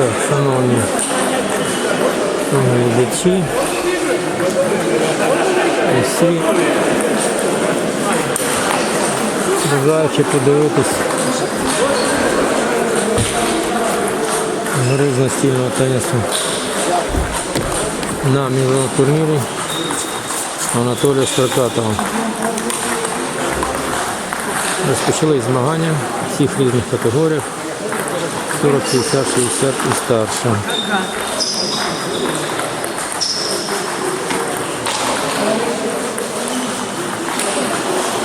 Так, шановні глядачі. Усі бажаючи подивитись гри настільного тенісу на міжнародному турнірі Анатолія Строкатова. Розпочали змагання в всіх різних категоріях 40, 50, 60 і старше.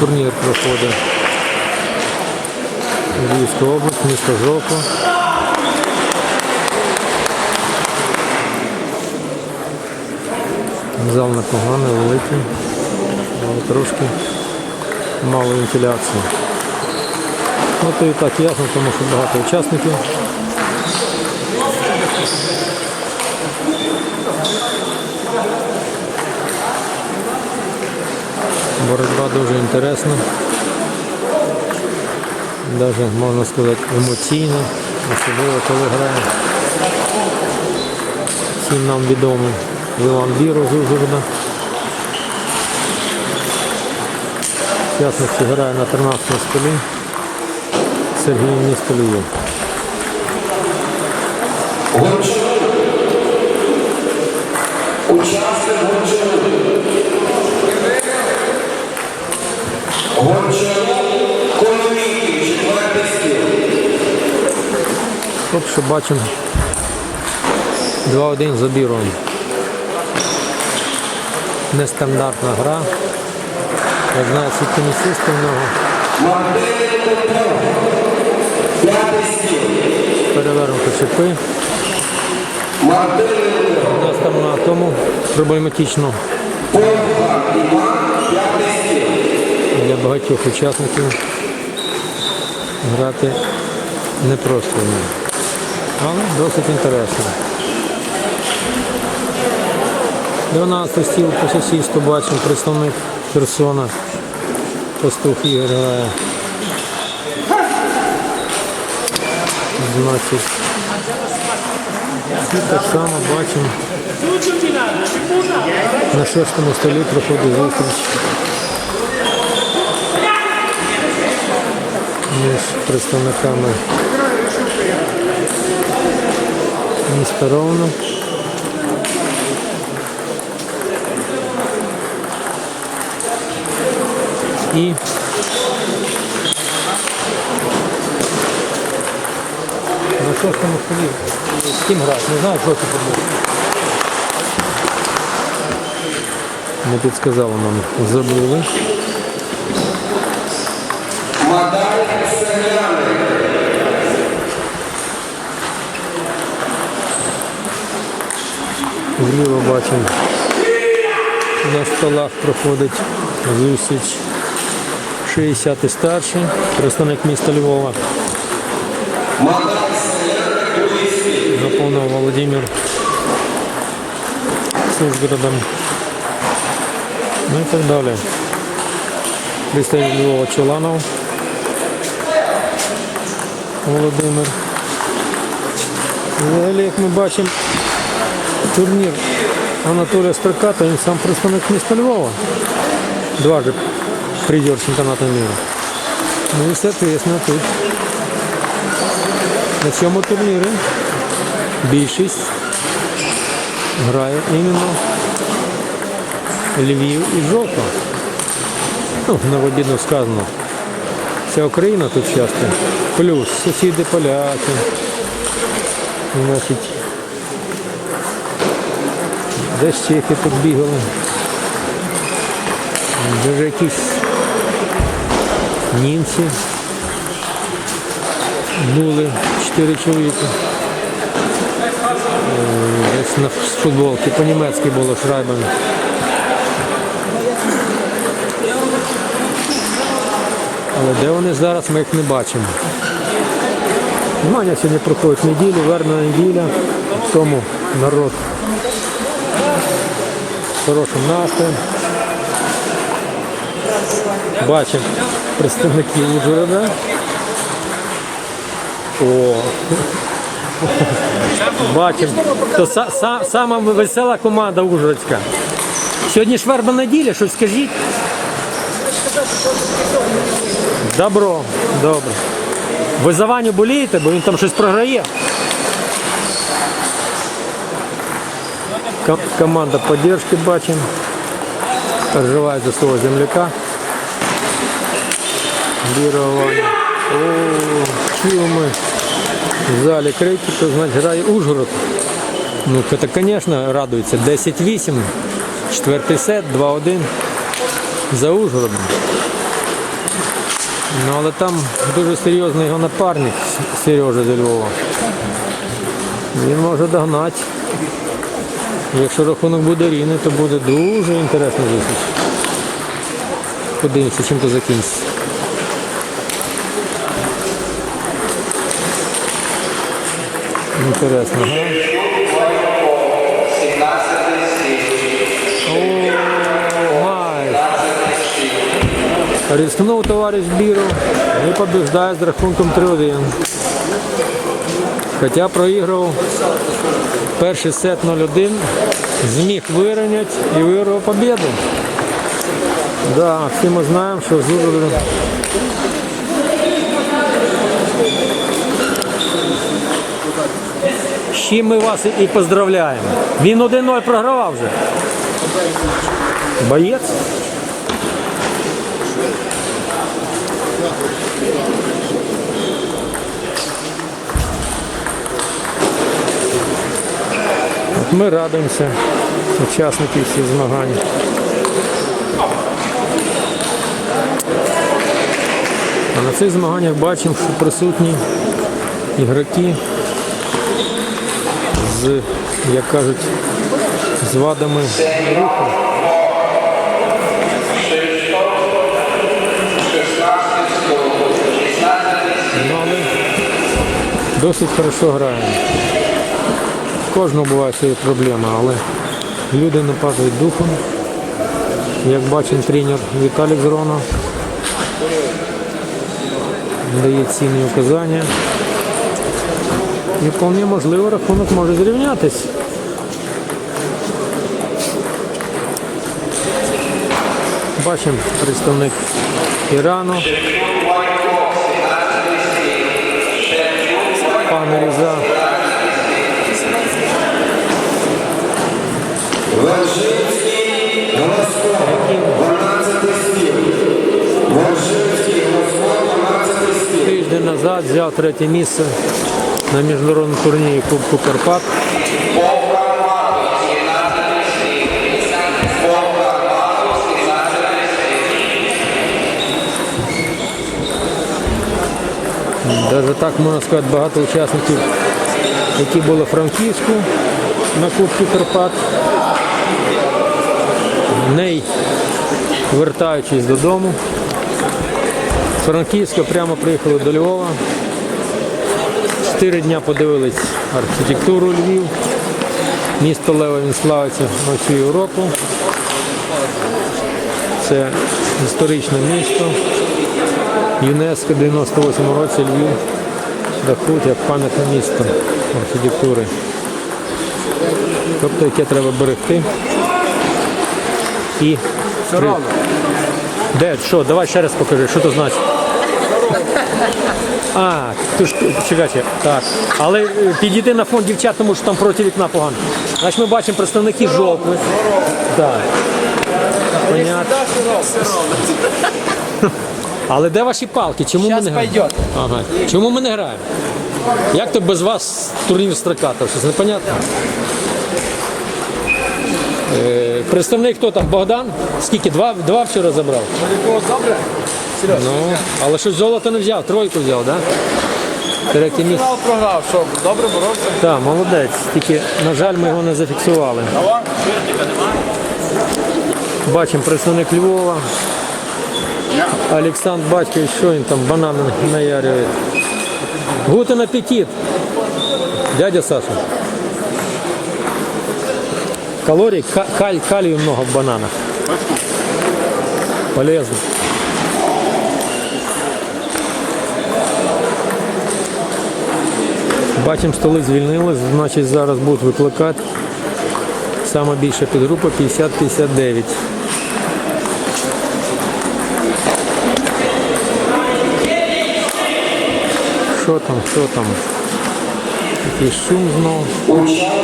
Турнір проходить Львівська область, місто Жовко. Зал непоганий, великий, але трошки мало вентиляції. Ну то і так ясно, тому що багато учасників. Боротьба дуже інтересна. Даже можна сказати емоційна, особливо коли грає всім нам відомий Іван Біро з Ужгорода. В частності грає на 13 столі Сергій Містолієв. Учасник Гончару. Гончару Коломійки, четвертий стіл. Що бачимо 2-1 за Біром. Нестандартна гра. Як знають всі тенісисти в нього перевернуті чіпи. Десь там на тому проблематично для багатьох учасників грати непросто, але досить інтересно. 12 стіл по сусідству бачимо представник Херсона пастух Ігор грає. 12. Тут так само бачимо на шостому столі проходить зустріч між представниками міста Ровно. І шостому столі з ким грати? Не знаю, що це футбол. Не підсказало нам, забули. Мадай. Зліва бачимо. На столах проходить зустріч 60 і старший, представник міста Львова. Другий Заповнив Володимир з Ужгородом. Ну і так далі. Представник Львова Чоланов. Володимир. Взагалі, як ми бачимо, турнір Анатолія Строката, він сам представник міста Львова. Дважды призер чемпіонату мира. Ну і соответственно тут на цьому турнірі більшість грає іменно Львів і Жовто. Ну, наводідно сказано. Вся Україна тут часто. Плюс сусіди поляки. Значить, десь чехи тут бігали. Даже якісь німці були, чотири чоловіка. Десь на футболці по-німецьки було Шрайбен. Але де вони зараз, ми їх не бачимо. Змагання сьогодні проходить неділю, верна неділя, тому народ з хорошим настроєм. Бачимо представників Ужгорода. О, Бачимо. Сама весела команда Ужгородська. Сьогодні ж верба неділя, щось скажіть. Добро, добре. Ви за Ваню болієте, бо він там щось програє. Ко- Команда поддержки бачимо. Переживає за свого земляка. Ваня. О, чуємо в залі крики, то значить грає Ужгород. Ну, це, звісно, радується. 10-8. Четвертий сет, 2-1 за Ужгородом. Ну, але там дуже серйозний його напарник Сережа зі Львова. Він може догнати. Якщо рахунок буде рівний, то буде дуже інтересна зустріч. Подивимося, чим то закінчиться. Інтересно, га? Рискнув товариш Біров і побіждає з рахунком 3-1. Хоча проіграв перший сет 0-1, зміг вирівняти і виграв побіду. Да, всі ми знаємо, що з З чим ми вас і поздравляємо. Він 1-0 програвав вже. Боєць. Ми радуємося, учасники всіх змагань. А на цих змаганнях бачимо, що присутні ігроки з, як кажуть, з вадами руху. Ну, але досить хорошо граємо. Кожного буває свої проблеми, але люди не падають духом. Як бачимо, тренер Віталік Зрона дає цінні указання. І вполне можливо рахунок може зрівнятись. Бачимо представник Ірану. Пан Різа. Вершинський Голоско, 12 стіл. Вершинський Голоско, 12 стіл. Тиждень назад взяв третє місце на міжнародному турнірі Кубку Карпат. Навіть так можна сказати, багато учасників, які були в Франківську на Кубку Карпат. В неї вертаючись додому. З Франківська прямо приїхали до Львова. Чотири дня подивились архітектуру Львів. Місто Лева він славиться на всю Європу. Це історичне місто. ЮНЕСКО в 98 році Львів рахують як пам'ятне місто архітектури. Тобто яке треба берегти. І де? Що? Давай ще раз покажи, що це значить. А, ти ж чекайте, так. Але е, підійди на фон дівчат, тому що там проти вікна погано. Значить ми бачимо представники жовтви. Так. Понятно. Але де ваші палки? Чому ми не граємо? Ага. Чому ми не граємо? Як то без вас турнір строкатав? Щось непонятно? Е, представник хто там? Богдан? Скільки? Два, два вчора забрав? Ну, але щось золото не взяв, тройку взяв, так? Да? Третє місце. Фінал програв, що добре боровся. Так, молодець. Тільки, на жаль, ми його не зафіксували. Бачимо представник Львова. Олександр Батькович, що він там банани наярює. Гутен апетит. Дядя Саша. Калорий, каль, калию много в бананах. Полезно. Бачимо, столи звільнились, значить зараз будуть викликати. Саме більша підгрупа 50-59. Що там, що там? Якийсь шум знову. Учасник.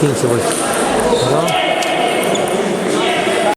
Так, закінчилась. гра.